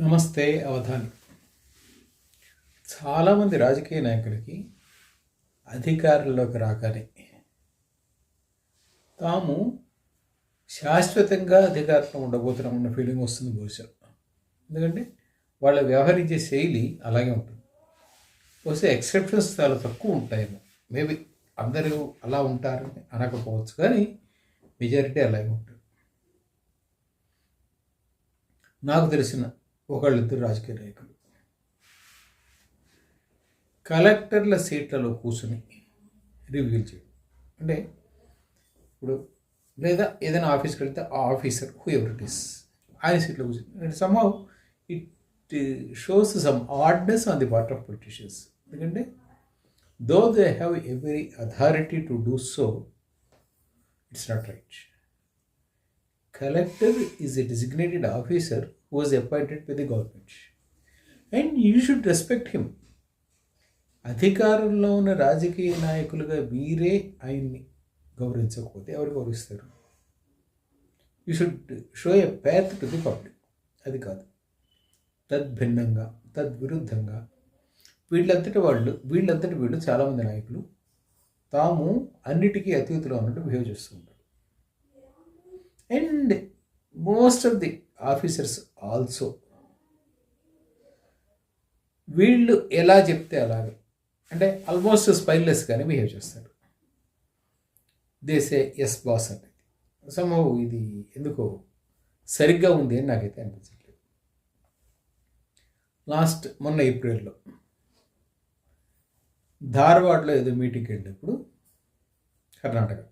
నమస్తే అవధాని. చాలామంది రాజకీయ నాయకులకి అధికారంలోకి రాగానే తాము శాశ్వతంగా అధికారంలో ఉండబోతున్నాం అన్న ఫీలింగ్ వస్తుంది బహుశా. ఎందుకంటే వాళ్ళు వ్యవహరించే శైలి అలాగే ఉంటుంది. బహుశా ఎక్సెప్షన్స్ చాలా తక్కువ ఉంటాయేమో. మేబీ అందరూ అలా ఉంటారని అనకపోవచ్చు కానీ మెజారిటీ అలాగే ఉంటుంది. నాకు తెలిసిన ఒకళ్ళిద్దరు రాజకీయ నాయకులు. కలెక్టర్ల సీట్లలో కూర్చుని రివ్యూలు చేయడం. అంటే ఇప్పుడు లేదా ఏదైనా ఆఫీస్కి వెళ్తే ఆ officer who ever it is ఆయన సీట్లో కూర్చుని. And somehow it shows some orders on the part of politicians ఎందుకంటే though they have every authority to do so it's not right collector is a designated officer who was appointed by the government. And you should respect him అధికారంలో ఉన్న రాజకీయ నాయకులుగా వీరే ఆయన్ని గౌరవించకపోతే ఎవరు గౌరవిస్తారు? You should show a path to the public అది కాదు. తద్భిన్నంగా తద్విరుద్ధంగా వీళ్ళంతటి వాళ్ళు వీళ్ళంతటి వీళ్ళు చాలామంది నాయకులు తాము అన్నిటికీ అతీతులు అన్నట్టు బిహేవ్ చేస్తూ ఉంటారు. And most of the officers also వీళ్ళు ఎలా చెప్తే అలాగే. అంటే ఆల్మోస్ట్ స్పైల్లెస్గానే బిహేవ్ చేస్తారు దేసే ఎస్ బాస్ అనేది. సమూహ ఇది ఎందుకో సరిగ్గా ఉంది అని నాకైతే అనిపించట్లేదు. లాస్ట్ మొన్న ఏప్రిల్లో ధార్వాడ్లో ఏదో మీటింగ్కి వెళ్ళినప్పుడు కర్ణాటక.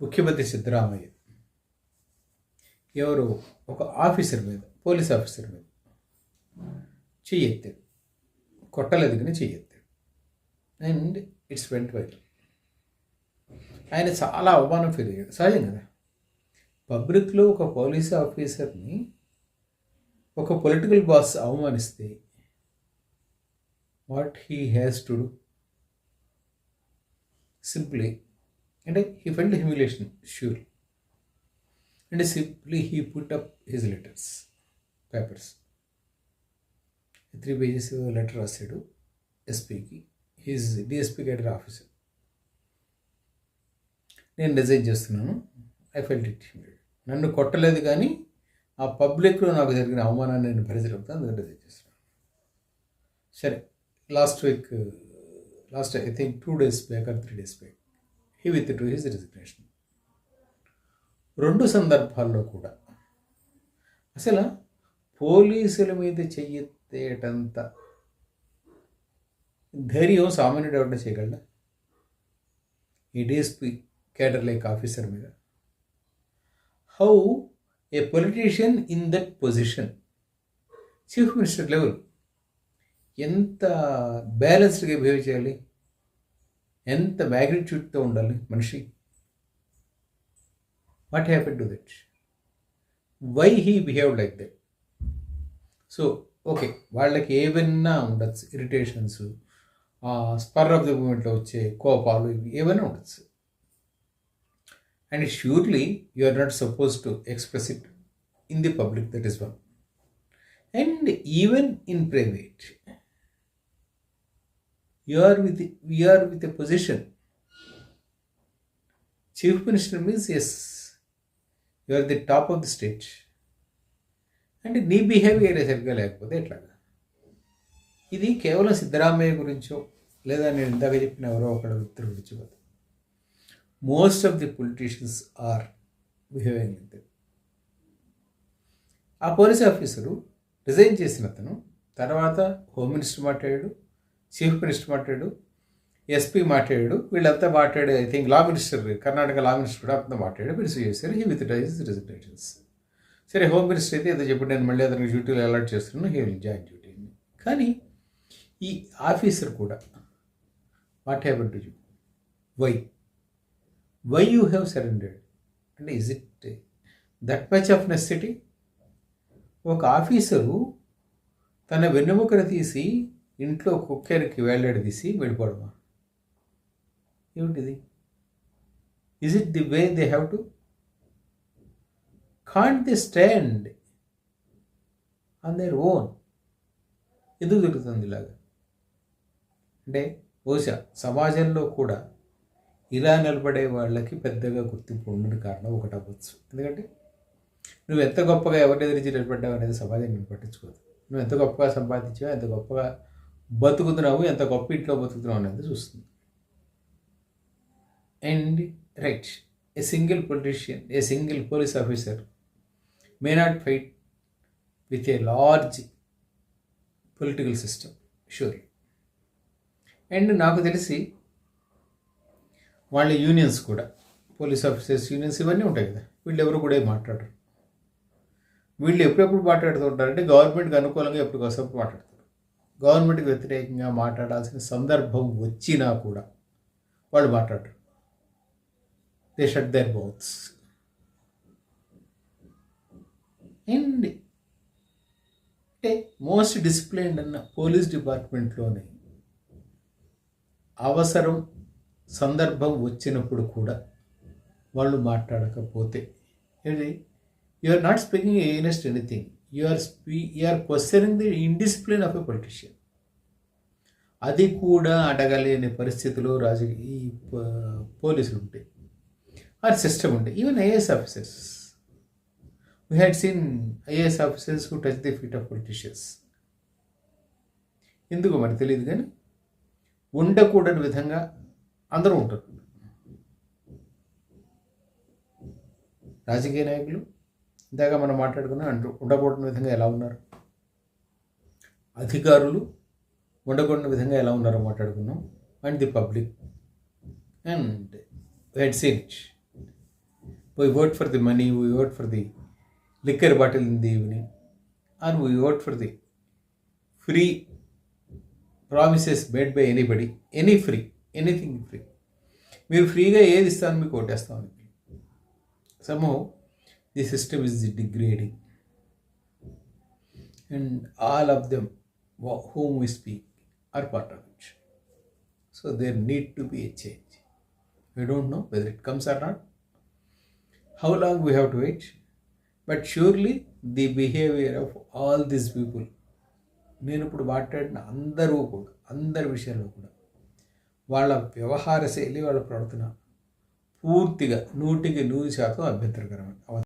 ముఖ్యమంత్రి సిద్ధరామయ్య. ఎవరు? ఒక ఆఫీసర్ మీద పోలీస్ ఆఫీసర్ మీద. చెయ్యెత్తాడు. కొట్టలేదు కానీ చెయ్యెత్తాడు. అండ్ ఇట్స్ వెంట్ వైరల్ ఆయన చాలా అవమానం ఫీల్ అయ్యాడు. సహజం కదా? పబ్లిక్లో ఒక పోలీస్ ఆఫీసర్ని ఒక political boss అవమానిస్తే what he has to do? Simply అంటే he felt humiliation sure. And simply he put up his letters papers three pages letter రాశాడు ఎస్పీకి హీజ్ డిఎస్పీ గైడర్ ఆఫీసర్ నేను రిజైన్ చేస్తున్నాను. ఐ ఫెల్ట్ ఇట్ నన్ను కొట్టలేదు కానీ ఆ పబ్లిక్లో నాకు జరిగిన అవమానాన్ని నేను భరించగలుగుతాను అందుకని రిజైన్ చేస్తున్నాను. సరే last week last I think two days back or three days back he with to his resignation రెండు సందర్భాల్లో కూడా. అసలు పోలీసుల మీద చెయ్యెత్తేటంత ధైర్యం సామాన్యుడు ఎవరిని చేయగలడా? ఈ డిఎస్పీ కేడర్ లైక్ ఆఫీసర్ మీద. How a politician in that position? Chief minister level. ఎంత బ్యాలెన్స్డ్గా బిహేవ్ చేయాలి? ఎంత మ్యాగ్నిట్యూడ్తో ఉండాలి మనిషి? What happen to that why he behave like that so okay వాళ్ళకి ఏవైనా ఉండొచ్చు ఇరిటేషన్స్ స్పర్ ఆఫ్ ది మూమెంట్లో వచ్చే కోపాలు ఇవి ఏమైనా ఉండొచ్చు. And surely you are not suppose to express it in the public that is one and even in private you are with you are with a position chief minister means yes you are the top of the stage అంటే నీ behaviour సరిగ్గా లేకపోతే ఎట్లాగా? ఇది కేవలం సిద్ధరామయ్య గురించో లేదా నేను ఇందాక చెప్పిన ఎవరో ఒక వ్యక్తుల గురించి కాదు most of the politicians are behaving like ఆ పోలీస్ ఆఫీసరు రిజైన్ చేసిన అతను తర్వాత హోమ్ మినిస్టర్ మాట్లాడాడు చీఫ్ మినిస్టర్ మాట్లాడాడు ఎస్పీ మాట్లాడాడు వీళ్ళంతా మాట్లాడి I think law minister Karnataka law minister కూడా అంతా మాట్లాడాడు రిసీవ్ చేశారు. హీ విత్ డైజ్ రిజిగ్నేషన్స్ సరే హోమ్ మినిస్టర్ అయితే ఏదో చెప్పి నేను మళ్ళీ అతనికి డ్యూటీలో అలర్ట్ చేస్తున్నాను హీ విల్ జాయిన్ డ్యూటీ కానీ ఈ ఆఫీసర్ కూడా what happen to you why why you have surrendered అంటే is it that much of necessity ఒక ఆఫీసరు తన వెన్నెముకను తీసి ఇంట్లో కుక్కెరికి వేలాడి తీసి వెళ్ళిపోవడమా? ఏమిటిది? Is it the way they have to can't the stand on their own ఎందుకు జరుగుతుంది ఇలాగా? అంటే బహుశా సమాజంలో కూడా ఇలా నిలబడే వాళ్ళకి పెద్దగా గుర్తింపు ఉండని కారణం ఒకటి అవ్వచ్చు. ఎందుకంటే నువ్వు ఎంత గొప్పగా ఎవరిని ఎదిరించి నిలబడ్డావు అనేది సమాజం నేను పట్టించుకోదు. నువ్వు ఎంత గొప్పగా సంపాదించావు ఎంత గొప్పగా బతుకుతున్నావు ఎంత గొప్ప ఇంట్లో బతుకుతున్నావు అనేది చూస్తుంది. And right a single politician a single police officer may not fight with a large political system surely and నాకు తెలిసి వాళ్ళ యూనియన్స్ కూడా పోలీస్ ఆఫీసర్స్ యూనియన్స్ ఇవన్నీ ఉంటాయి కదా. వీళ్ళు ఎవరు కూడా మాట్లాడరు. వీళ్ళు ఎప్పుడెప్పుడు మాట్లాడుతూ ఉంటారంటే గవర్నమెంట్కి అనుకూలంగా ఎప్పటికోసం మాట్లాడతారు. గవర్నమెంట్కి వ్యతిరేకంగా మాట్లాడాల్సిన సందర్భం వచ్చినా కూడా వాళ్ళు మాట్లాడరు. They shut their mouths and అంటే మోస్ట్ డిసిప్లైన్డ్ అన్న పోలీస్ డిపార్ట్మెంట్లోనే అవసరం సందర్భం వచ్చినప్పుడు కూడా వాళ్ళు మాట్లాడకపోతే. ఏంటి? You are not speaking against anything you are speak you are questioning the indiscipline of a politician అది కూడా అడగలేని పరిస్థితిలో రాజకీయ ఈ పోలీసులు ఉంటాయి ఆ సిస్టమ్ ఉంటాయి even IAS officers we had seen IAS officers who touch the feet of politicians ఎందుకు మరి తెలియదు కానీ ఉండకూడని విధంగా అందరూ ఉంటారు. రాజకీయ నాయకులు ఇందాక మనం మాట్లాడుకున్నా అంటూ ఉండకూడని విధంగా ఎలా ఉన్నారు? అధికారులు ఉండకూడని విధంగా ఎలా ఉన్నారో మాట్లాడుకున్నాం. And the public and had seen we vote for the money we vote for the liquor bottle in the evening and we vote for the free promises made by anybody any free anything free మీరు ఫ్రీగా ఏది ఇస్తాను మీకు ఓటేస్తామని somehow the system is degrading and all of them whom we speak are part of it so there need to be a change we don't know whether it comes or not how long we have to wait but surely the behaviour of all this people నేను ఇప్పుడు మాట్లాడిన అందరూ కూడా అందరి విషయంలో కూడా వాళ్ళ వ్యవహార శైలి వాళ్ళ ప్రవర్తన పూర్తిగా నూటికి నూరు శాతం అభ్యంతరకరమైన